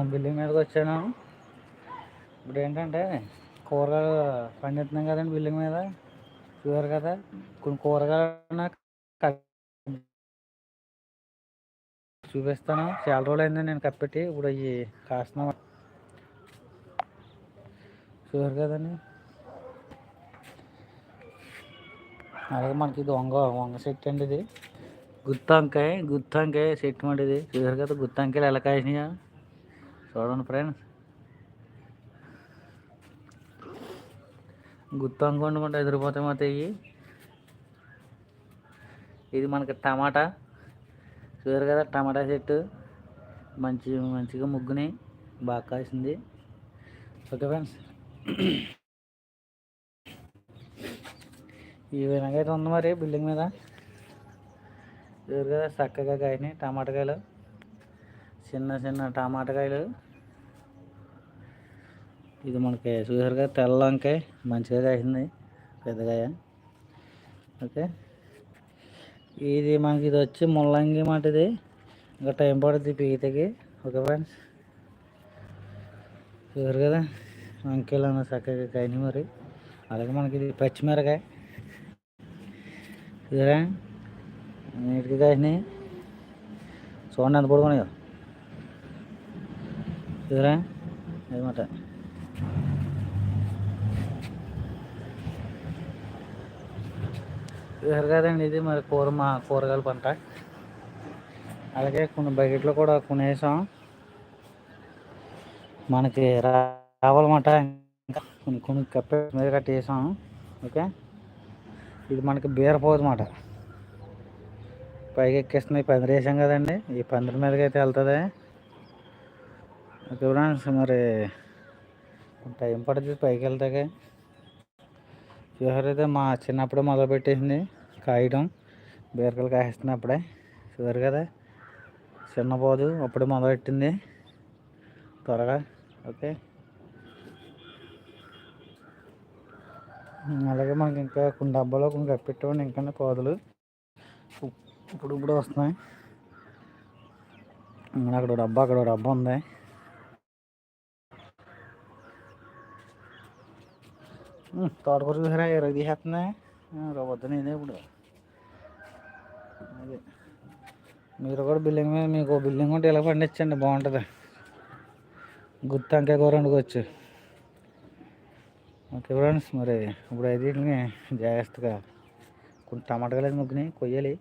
Building మీదకి వచ్చాను. ఇప్పుడు ఏంటంటే కూరగాయలు పండిస్తున్నాం కదండి బిల్డింగ్ మీద. చూసారు కదా? కొన్ని కూరగాయలు నాకు చూపిస్తాను. చాలా రోజులు అయింది నేను కప్పెట్టి ఇప్పుడు అవి కాస్తున్నాం. చూసారు కదండి? అలాగే మనకి దొంగ వంగ వంగ చెట్టు అండి ఇది. గుత్తంకాయ గుత్తంకాయ చెట్టు అండి ఇది. చూసారు కదా? గుత్తంకాయలు ఎలా కాసినాయా. చూడండి ఫ్రెండ్స్. గుత్తు వండుకుంటే ఎదిరిపోతే మొత్తం ఇవి. ఇది మనకి టమాటా. చూసారు కదా టమాటా చెట్టు. మంచి మంచిగా ముగ్గుని బాగా కాసింది. Okay friends. ఈ విధంగా అయితే ఉంది మరి బిల్డింగ్ మీద. చూసారు కదా చక్కగా కాయినాయి టమాటకాయలు చిన్న చిన్న టమాటకాయలు ఇది మనకి చూసారుగా కదా తెల్ల వంకాయ. మంచిగా కాసింది పెద్దగాయ ఓకే. ఇది మనకి ఇది వచ్చి ముల్లంగి మాట ఇది. ఇంకా టైం పడుతుంది పీతకి ఓకే ఫ్రెండ్స్. చూసారు కదా వంకాయలు అన్న చక్కగా కాయని మరి. అలాగే మనకి ఇది పచ్చిమిరకాయ. చూసారా? నీట్గా కాసినాయి. చూడండి ఎంత పడుకున్నాయో. చూసారా అదన్నమాట చూసారు కదండి ఇది మరి కూర మా కూరగాయల పంట. అలాగే కొన్ని బకెట్లో కూడా కొనేసాం. మనకి రావాలన్నమాట ఇంకా. కొన్ని కొన్ని కప్ప మీద కట్టేసాం. ఓకే? ఇది మనకి బీరపోదన్నమాట. పైకి ఎక్కిస్తున్నాయి పందిరి వేసాం కదండి. ఈ పందిరి మీదకి అయితే వెళ్తుంది. ఓకే ఫ్రెండ్స్ మరి టైం పడుతుంది పైకి వెళ్తాకే. చూసారు అయితే మా చిన్నప్పుడే మొదలుపెట్టేసింది కాయడం. బీరకాయలు కాయిస్తున్నప్పుడే షుగర్ కదా చిన్నపోదు అప్పుడే మొదలెట్టింది. త్వరగా ఓకే. అలాగే మనకి ఇంకా కొన్ని డబ్బాలో కొన్ని కప్పెట్టేవాడిని ఇంకా పోదులు. ఇప్పుడు ఇప్పుడు వస్తున్నాయి. ఇంకా అక్కడ డబ్బా అక్కడ డబ్బా ఉంది. తోటకూర చూసారా ఇరవై తీసేస్తున్నాయి. వద్దని నేనే ఇప్పుడు. అదే. మీరు కూడా బిల్డింగ్ మీద మీకు బిల్డింగ్ ఉంటే ఇలా పండించండి బాగుంటుంది. గుత్తంకాయ కూర వండుకోవచ్చు. ఓకే ఫ్రెండ్స్ మరి ఇప్పుడు అయితే జాగ్రత్తగా కొన్ని టమాటాలు ముగ్గుని కొయ్యాలి.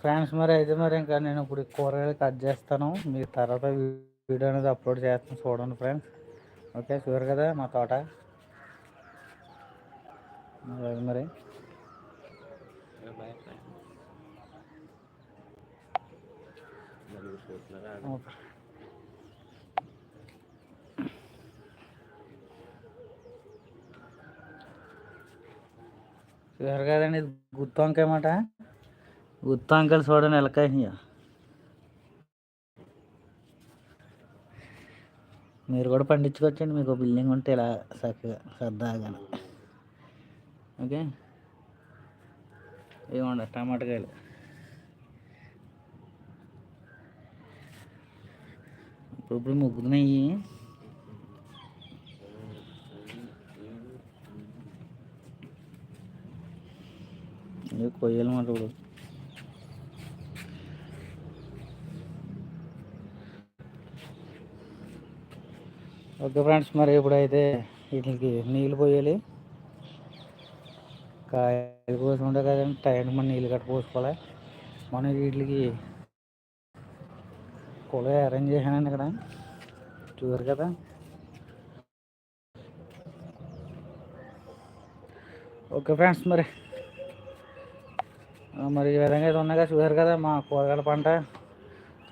ఫ్రెండ్స్ మరి అయితే మరి ఇంకా నేను ఇప్పుడు కూరగాయలు కట్ చేస్తాను. మీరు తర్వాత వీడియో అనేది అప్లోడ్ చేస్తాను చూడండి ఫ్రెండ్స్. ఓకే షూర్ కదా మా తోట? మరి మరి. ఓకే. చూసారు కదండి ఇది వంకాయ మాట. గుత్తి వంకాయలు చూడండి ఎలకాయ మీరు కూడా పండించుకోవచ్చండి మీకు బిల్డింగ్ ఉంటే ఇలా చక్కగా సరదాగా. ఓకే? ఇవ్వండి టమాటకాయలు ఇప్పుడు ఇప్పుడు ముగ్గుతున్నాయి. ఇది మాట ఇప్పుడు. ఓకే ఫ్రెండ్స్ మరి ఇప్పుడైతే వీటికి నీళ్ళు పోయాలి. కాయలు పోసుకుంటే కదండి టైం మన నీళ్ళు కట్ట పోసుకోవాలి? మనం వీటికి కూడా అరేంజ్ చేశానండి ఇక్కడ. చూసారు కదా? ఓకే ఫ్రెండ్స్ మరి మరి ఈ విధంగా అయితే ఉన్నాయి కదా చూసారు కదా మా కూరగాయల పంట.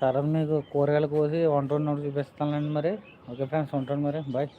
తర్వాత మీకు కూరగాయలు కోసి వంట వండినప్పుడు చూపిస్తానండి మరి. ఓకే ఫ్రెండ్స్ ఉంటాను మరి. బాయ్